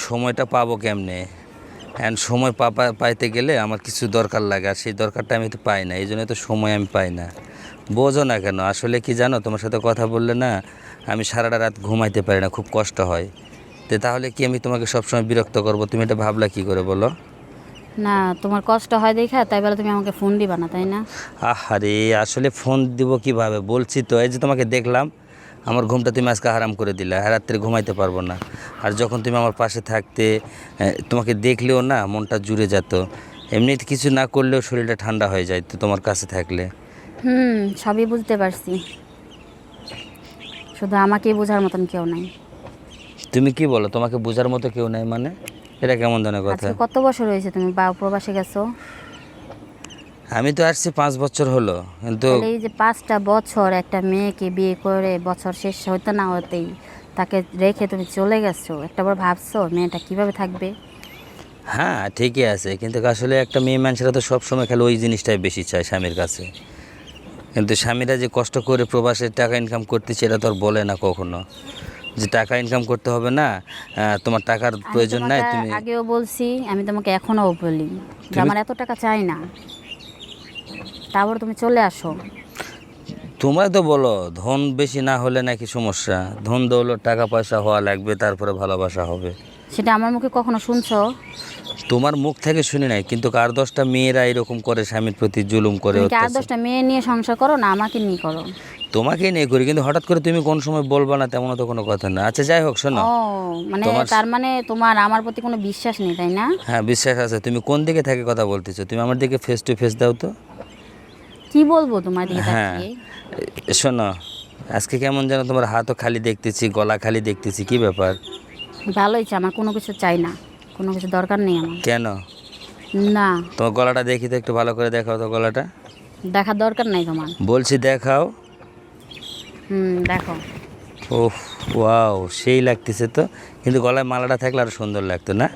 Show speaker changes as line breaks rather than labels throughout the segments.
সময়টা পাবো কেমনে? এখন সময় পাপা পাইতে গেলে আমার কিছু দরকার লাগে আর সেই দরকারটা আমি তো পাই না এই জন্য তো সময় আমি পাই না। বোঝো না কেন আসলে কি জানো তোমার সাথে কথা বললে না আমি সারাটা রাত ঘুমাইতে পারি না খুব কষ্ট হয়। তো তাহলে কি আমি তোমাকে সবসময় বিরক্ত করব? তুমি এটা ভাবলা কি করে বলো?
না তোমার কষ্ট হয় দেখা তাই বলে তুমি আমাকে ফোন দিবা না তাই না?
আহারে আসলে ফোন দিব কীভাবে? বলছি তো এই যে তোমাকে দেখলাম আমার ঘুমটা তুমি আজকে হারাম করে দিলে রাত্রে ঘুমাইতে পারব না। আর যখন তুমি আমার পাশে থাকতে তোমাকে দেখলেও না মনটা জুড়ে যেত। এমনিতে কিছু না করলেও শরীরটা ঠান্ডা হয়ে যায় তো তোমার কাছে থাকলে।
হুম সবই বুঝতে পারছি। শুধু আমাকেই বোঝার মতন কেউ নাই।
তুমি কি বলো? তোমাকে বোঝার মতো কেউ নাই মানে? এটা কেমন ধরনের কথা?
কত বছর হয়েছে তুমি বা প্রবাসে গেছো?
আমি তো আসছি পাঁচ বছর হলো কিন্তু
এই যে পাঁচটা বছর একটা মেয়েকে বিয়ে করে বছর শেষ হইতে না হতেই। তাকে রেখে তুমি চলে গেছো। একটা বার ভাবছ মেয়েটা কীভাবে থাকবে?
হ্যাঁ ঠিকই আছে। কিন্তু আসলে একটা মেয়ে মানুষেরা তো সবসময় খালি ওই জিনিসটাই বেশি চায় স্বামীর কাছে। কিন্তু স্বামীরা যে কষ্ট করে প্রবাসে টাকা ইনকাম করতেছে এটা তো আর বলে না কখনো। যে টাকা ইনকাম করতে হবে না তোমার টাকার প্রয়োজন নাই তুমি
আগেও বলছি আমি তোমাকে এখনও বলি যে আমার এত টাকা চাই না। তারপর তুমি চলে আসো।
তোমরা তো বলো ধন বেশি না হলে নাকি সমস্যা? ধন দৌলত টাকা পয়সা হওয়া লাগবে তারপরে ভালোবাসা হবে।
সেটা আমার মুখে কখনো শুনছো?
তোমার মুখ থেকে শুনি নাই কিন্তু কার দশটা মেয়েরা এরকম করে স্বামীর প্রতি জুলুম করে
তুমি কি আর দশটা মেয়ে নিয়ে সংসার করো না আমাকে নিয়ে করো?
তোমাকে নিয়ে করি কিন্তু হঠাৎ করে তুমি কোন সময় বলবা না তেমন তো কোনো কথা না। আচ্ছা যাই হোক শোনো।
ও মানে
তোমার-
তার মানে তোমার আমার প্রতি কোনো বিশ্বাস নেই তাই না?
হ্যাঁ বিশ্বাস আছে। তুমি কোন দিকে থেকে কথা বলতেছো? তুমি আমার দিকে ফেস টু ফেস দাও তো।
কি বলব তোমার দিকে
হ্যাঁ। শোনো আজকে কেমন যেন তোমার হাতও খালি দেখতেছি গলা খালি দেখতেছি কি ব্যাপার?
ভালো হয়েছে আমার কোনো কিছু চাই না কোনো কিছু দরকার নেই আমার।
কেন?
না।
তোমার গলাটা দেখি তো একটু ভালো করে দেখাও তো গলাটা।
দেখার দরকার নাই তোমার।
বলছি দেখাও।
হুম দেখো।
ওহ ওয়াও সেই লাগতেছে তো। কিন্তু গলায় মালাটা থাকলে আরও সুন্দর লাগতো না?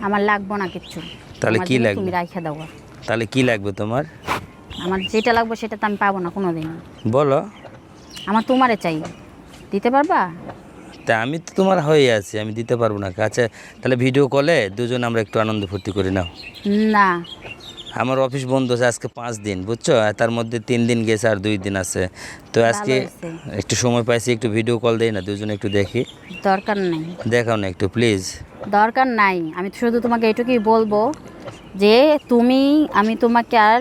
আমার লাগবো না কিচ্ছু।
তাহলে কি লাগবে?
তুমি রাইখা দাও।
তাহলে কি লাগবে তোমার?
আমার যেটা লাগবে সেটা তো আমি পাবো না কোনো দিন
বলো।
আমার তোমারে চাই। দিতে পারবা?
তা আমি তো তোমার হয়ে আছি আমি দিতে পারব না। আচ্ছা তাহলে ভিডিও কলে দুজন আমরা একটু আনন্দ ফুর্তি করি নাও।
না।
আমার অফিস বন্ধ আছে আজকে পাঁচ দিন বুঝছ? তার মধ্যে তিন দিন গেছে আর দুই দিন আছে। তো আজকে একটু সময় পাইছি একটু ভিডিও কল দেই না দুজন একটু দেখি।
দরকার নেই।
দেখাও না একটু প্লিজ
দরকার নাই। আমি শুধু তোমাকে এটুকুই বলব যে তুমি আমি তোমাকে আর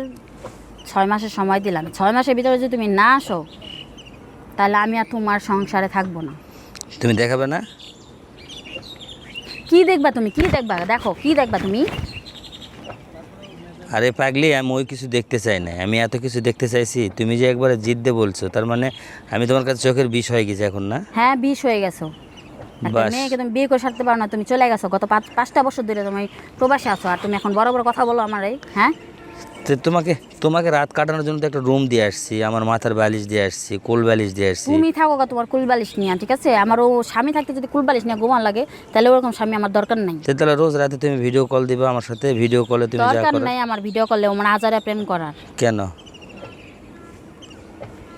ছয় মাসের সময় দিলাম। ছয় মাসের ভিতরে যদি তুমি না আসো তাহলে আমি আর তোমার সংসারে থাকব না।
তুমি দেখাবে না?
কি দেখবা তুমি? কি দেখবা? দেখো কি দেখবা তুমি?
আরে পাগলি আমি ওই কিছু দেখতে চাই না। আমি এত কিছু দেখতে চাইছি তুমি যে একবারে জিততে বলছো তার মানে আমি তোমার কাছে চোখের বিষ হয়ে গেছি এখন না?
হ্যাঁ বিষ হয়ে গেছো। মেয়েকে তুমি বিয়ে করে সারতে পারো না তুমি চলে গেছো। গত পাঁচ পাঁচটা বছর ধরে তুমি প্রবাসে আছো আর তুমি এখন বড় বড় কথা বলো আমার এই হ্যাঁ?
তো তোমাকে তোমাকে রাত কাটানোর জন্য তো একটা রুম দিয়ে আসছি আমার মাথার বালিশ দিয়ে আসছি কোল বালিশ দিয়ে আসছি।
তুমি থাকো গা তোমার কুলবালিশ নিয়ে ঠিক আছে? আমার ও স্বামী থাকতে যদি কুলবালিশ নিয়ে ঘুমান লাগে তাহলে ওরকম স্বামী আমার দরকার নাই।
তো তাহলে রোজ রাতে তুমি ভিডিও কল দিবা আমার সাথে ভিডিও কলে তুমি যা
দরকার
করো।
নাই আমার ভিডিও করলে আমার আজারে প্রেম করার।
কেন?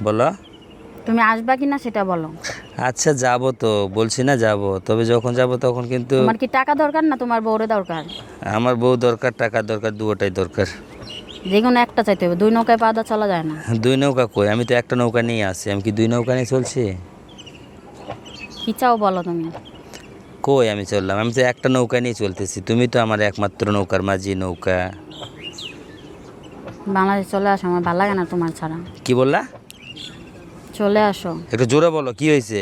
বলো।
তুমি আসবা কিনা সেটা বলো।
আচ্ছা যাব তো বলছি না যাব তবে যখন যাব তখন কিন্তু
তোমার কি টাকা দরকার না তোমার বউরে দরকার?
আমার বউ দরকার টাকা দরকার দুটাই দরকার।
যে কোনো একটা চাইতে হবে। দুই নৌকায় পা দেওয়া চলা যায় না।
দুই নৌকা কই? আমি তো একটা নৌকা নিয়ে আসি। আমি কি দুই নৌকা নিয়ে চলছি?
কি চাও বলো তুমি?
কই আমি চললাম? আমি তো একটা নৌকা নিয়ে চলতেছি। তুমি তো আমার একমাত্র নৌকার মাঝি নৌকা।
বাংলাদেশ চলে আসো আমার ভালো লাগে না তোমার ছাড়া।
কি বললা?
চলে আসো।
একটু জোরে বলো কি হয়েছে?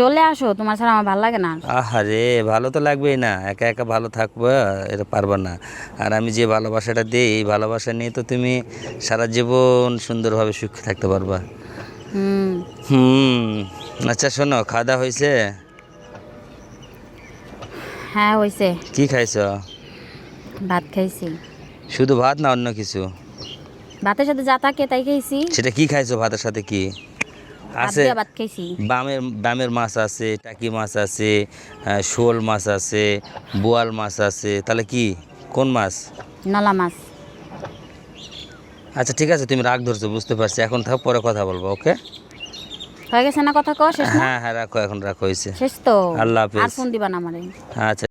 চলে আসো তোমার ছাড়া আমার ভালো লাগে না।
আহারে ভালো তো লাগবেই না একা একা ভালো থাকব এটা পারবা না। আর আমি যে ভালোবাসাটা দিই এই ভালোবাসা নিয়ে তো তুমি সারা জীবন সুন্দরভাবে সুখে থাকতে পারবা।
হুম।
আচ্ছা শোনো খাওয়া দাওয়া হয়েছে
হ্যাঁ হয়েছে
কি খাইছ?
ভাত খাইছি।
শুধু ভাত না অন্য কিছু?
ভাতের সাথে যা থাকে তাই খাইছি।
সেটা কি খাইছো ভাতের সাথে কি? আছে। বামের বামের মাছ আছে টাকি মাছ আছে শোল মাছ আছে বোয়াল মাছ আছে তাহলে কি? কোন মাছ?
নলা মাছ।
আচ্ছা ঠিক আছে তুমি রাগ ধরছো বুঝতে পারছি। এখন থাক পরে কথা বলব ওকে?
হয়ে গেছে না কথা কও শেষ
হ্যাঁ হ্যাঁ রাখো এখন রাখো হয়েছে।
শেষ তো।
আল্লাহ হাফেজ।
আর ফোন দিবা না আমারে।
আচ্ছা।